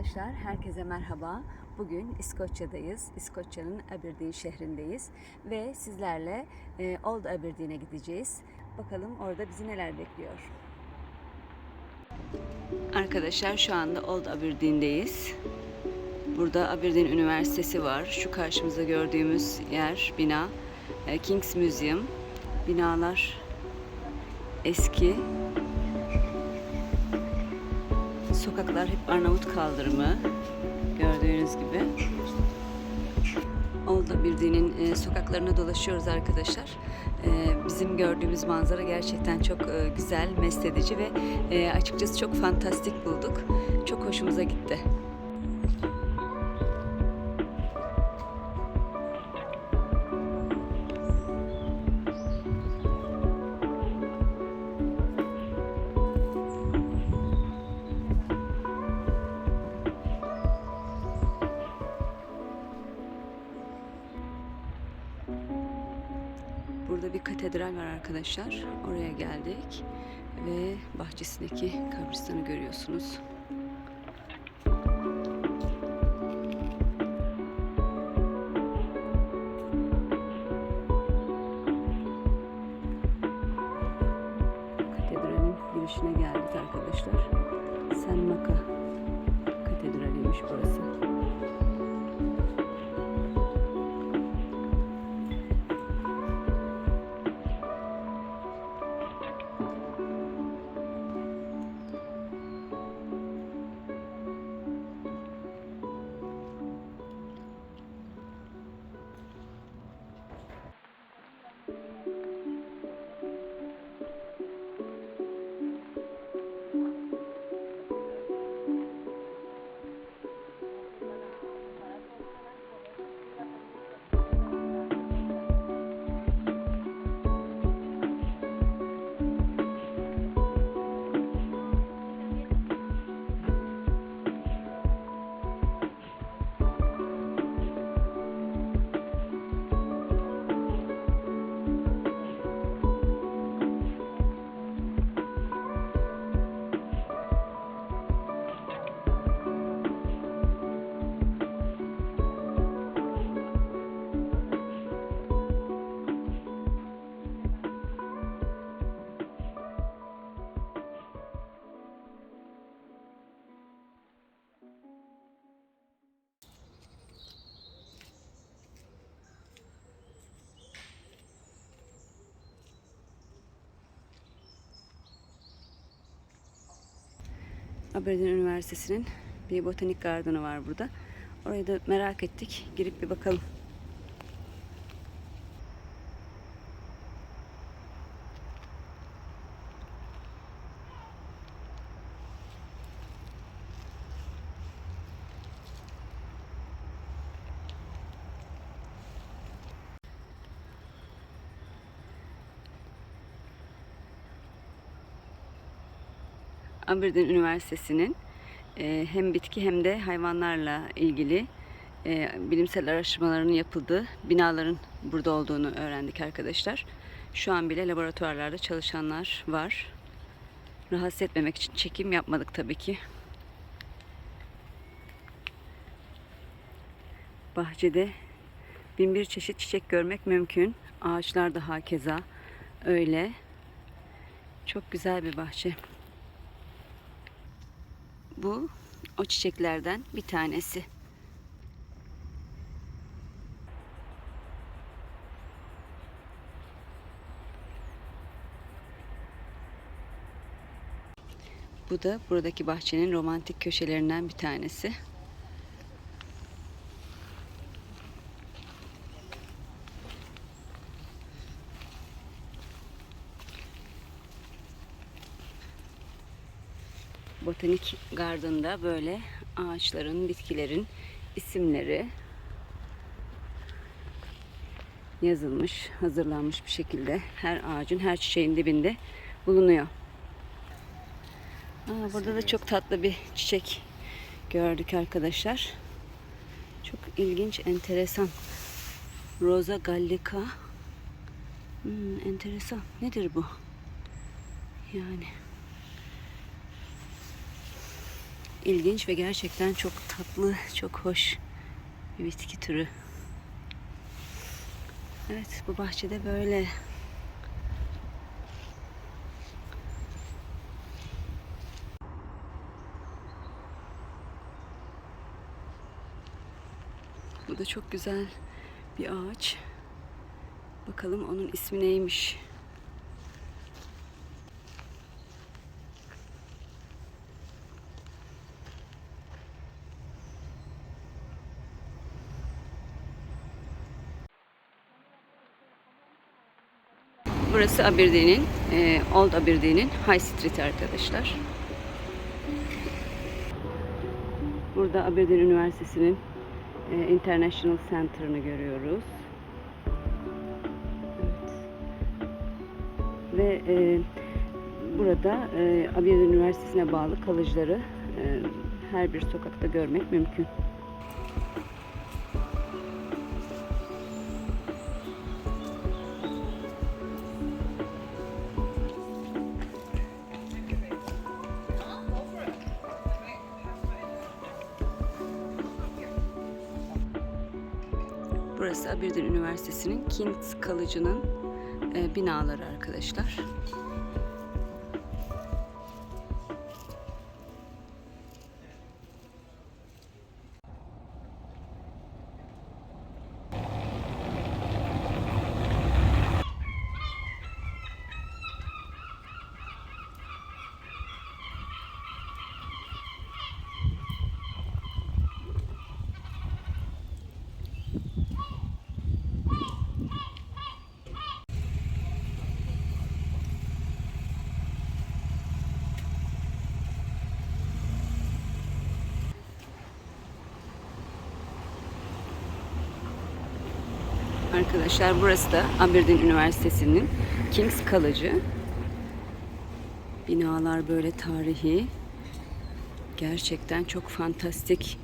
Arkadaşlar herkese merhaba. Bugün İskoçya'dayız. İskoçya'nın Aberdeen şehrindeyiz ve sizlerle e, Old Aberdeen'e gideceğiz. Bakalım orada bizi neler bekliyor. Arkadaşlar şu anda Old Aberdeen'deyiz. Burada Aberdeen Üniversitesi var. Şu karşımızda gördüğümüz yer, bina e, King's Museum. Binalar eski. Sokaklar hep Arnavut kaldırımı. Gördüğünüz gibi. Old Aberdeen'in e, sokaklarına dolaşıyoruz arkadaşlar. E, bizim gördüğümüz manzara gerçekten çok e, güzel, mest edici ve e, açıkçası çok fantastik bulduk. Çok hoşumuza gitti. Arkadaşlar. Oraya geldik ve bahçesindeki kabristanı görüyorsunuz. Aberdeen Üniversitesi'nin bir botanik gardını var burada. Orayı da merak ettik. Girip bir bakalım. Aberdeen Üniversitesi'nin e, hem bitki hem de hayvanlarla ilgili e, bilimsel araştırmaların yapıldığı binaların burada olduğunu öğrendik arkadaşlar. Şu an bile laboratuvarlarda çalışanlar var. Rahatsız etmemek için çekim yapmadık tabii ki. Bahçede bin bir çeşit çiçek görmek mümkün. Ağaçlar da hakeza öyle. Çok güzel bir bahçe. Bu o çiçeklerden bir tanesi. Bu da buradaki bahçenin romantik köşelerinden bir tanesi. Botanik Garden'da böyle ağaçların, bitkilerin isimleri yazılmış, hazırlanmış bir şekilde her ağacın, her çiçeğin dibinde bulunuyor. Aa, burada da çok tatlı bir çiçek gördük arkadaşlar. Çok ilginç, enteresan. Rosa gallica. Hmm, enteresan. Nedir bu? Yani ilginç ve gerçekten çok tatlı, çok hoş bir bitki türü. Evet, bu bahçede böyle. Bu da çok güzel bir ağaç. Bakalım onun ismi neymiş? Burası Aberdeen'in, e, Old Aberdeen'in High Street arkadaşlar. Burada Aberdeen Üniversitesi'nin e, International Center'ını görüyoruz. Evet. Ve e, burada e, Aberdeen Üniversitesi'ne bağlı kalıcıları e, her bir sokakta görmek mümkün. Burası Aberdeen Üniversitesi'nin King's College'ının e, binaları arkadaşlar. Arkadaşlar burası da Aberdeen Üniversitesi'nin King's College'ı. Binalar böyle tarihi. Gerçekten çok fantastik.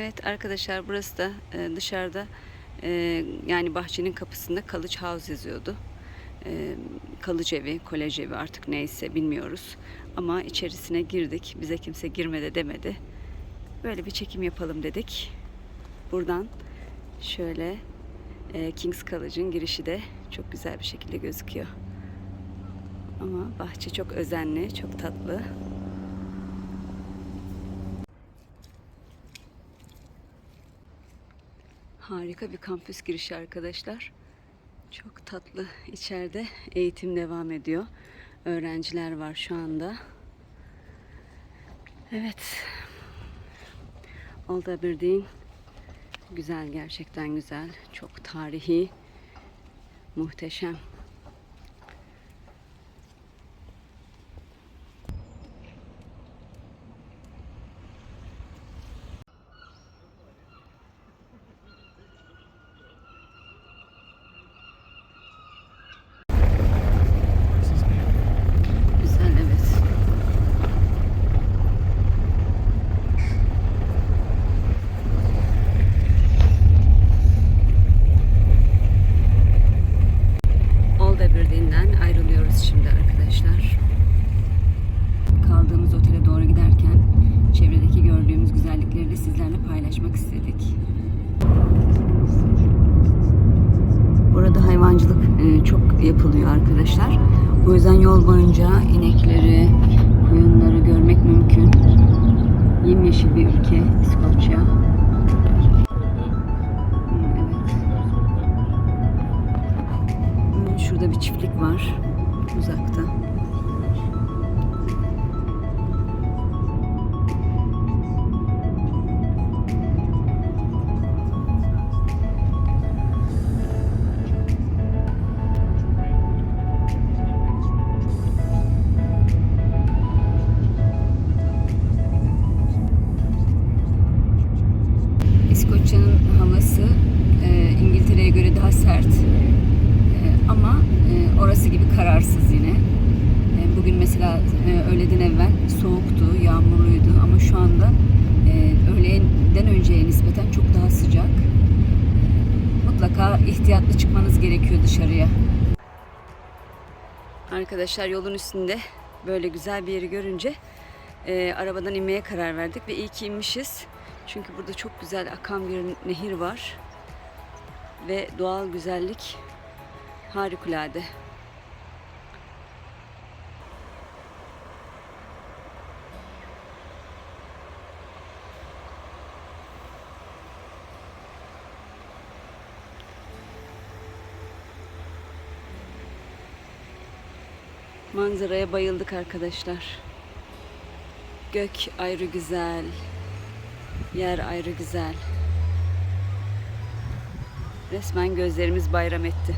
Evet arkadaşlar burası da e, dışarıda e, yani bahçenin kapısında College House yazıyordu. E, College evi, kolej evi artık neyse bilmiyoruz. Ama içerisine girdik. Bize kimse girmedi demedi. Böyle bir çekim yapalım dedik. Buradan şöyle e, King's College'ın girişi de çok güzel bir şekilde gözüküyor. Ama bahçe çok özenli, çok tatlı. Harika bir kampüs girişi arkadaşlar. Çok tatlı. İçeride eğitim devam ediyor. Öğrenciler var şu anda. Evet. Old Aberdeen güzel gerçekten güzel. Çok tarihi. Muhteşem. Güzelliklerini sizlerle paylaşmak istedik. Burada hayvancılık e, çok yapılıyor arkadaşlar. O yüzden yol boyunca inekleri, koyunları görmek mümkün. Yemyeşil bir ülke İskoçya. Evet. Şurada bir çiftlik var. Uzakta. Mesela e, öğleden evvel soğuktu, yağmurluydu ama şu anda e, öğleden önceye nispeten çok daha sıcak. Mutlaka ihtiyatlı çıkmanız gerekiyor dışarıya. Arkadaşlar yolun üstünde böyle güzel bir yeri görünce e, arabadan inmeye karar verdik ve iyi ki inmişiz. Çünkü burada çok güzel akan bir nehir var ve doğal güzellik harikulade. Manzaraya bayıldık arkadaşlar. Gök ayrı güzel, yer ayrı güzel. Resmen gözlerimiz bayram etti.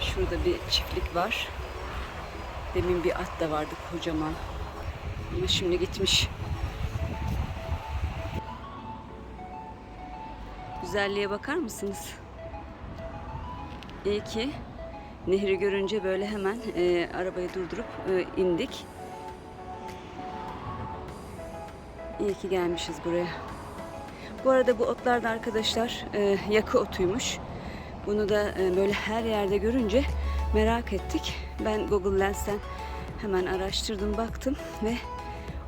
Şurada bir çiftlik var. Demin bir at da vardı kocaman. Ama şimdi gitmiş. Güzelliğe bakar mısınız? İyi ki nehri görünce böyle hemen e, arabayı durdurup e, indik. İyi ki gelmişiz buraya. Bu arada bu otlar da arkadaşlar e, yakı otuymuş. Bunu da e, böyle her yerde görünce merak ettik. Ben Google Lens'ten hemen araştırdım, baktım ve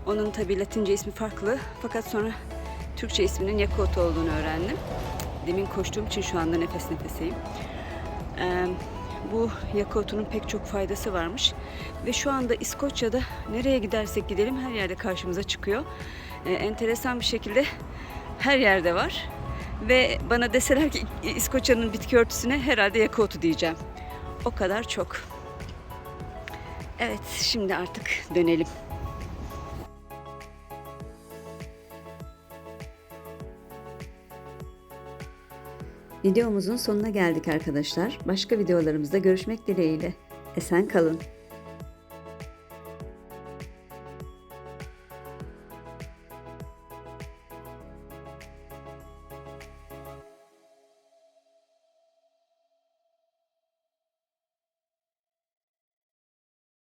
onun tabi Latince ismi farklı. Fakat sonra Türkçe isminin yakı otu olduğunu öğrendim. Demin koştuğum için şu anda nefes nefeseyim. Bu yakı otunun pek çok faydası varmış. Ve şu anda İskoçya'da nereye gidersek gidelim her yerde karşımıza çıkıyor. Ee, enteresan bir şekilde her yerde var. Ve bana deseler ki İskoçya'nın bitki örtüsüne herhalde yakı otu diyeceğim. O kadar çok. Evet şimdi artık dönelim. Videomuzun sonuna geldik arkadaşlar. Başka videolarımızda görüşmek dileğiyle. Esen kalın.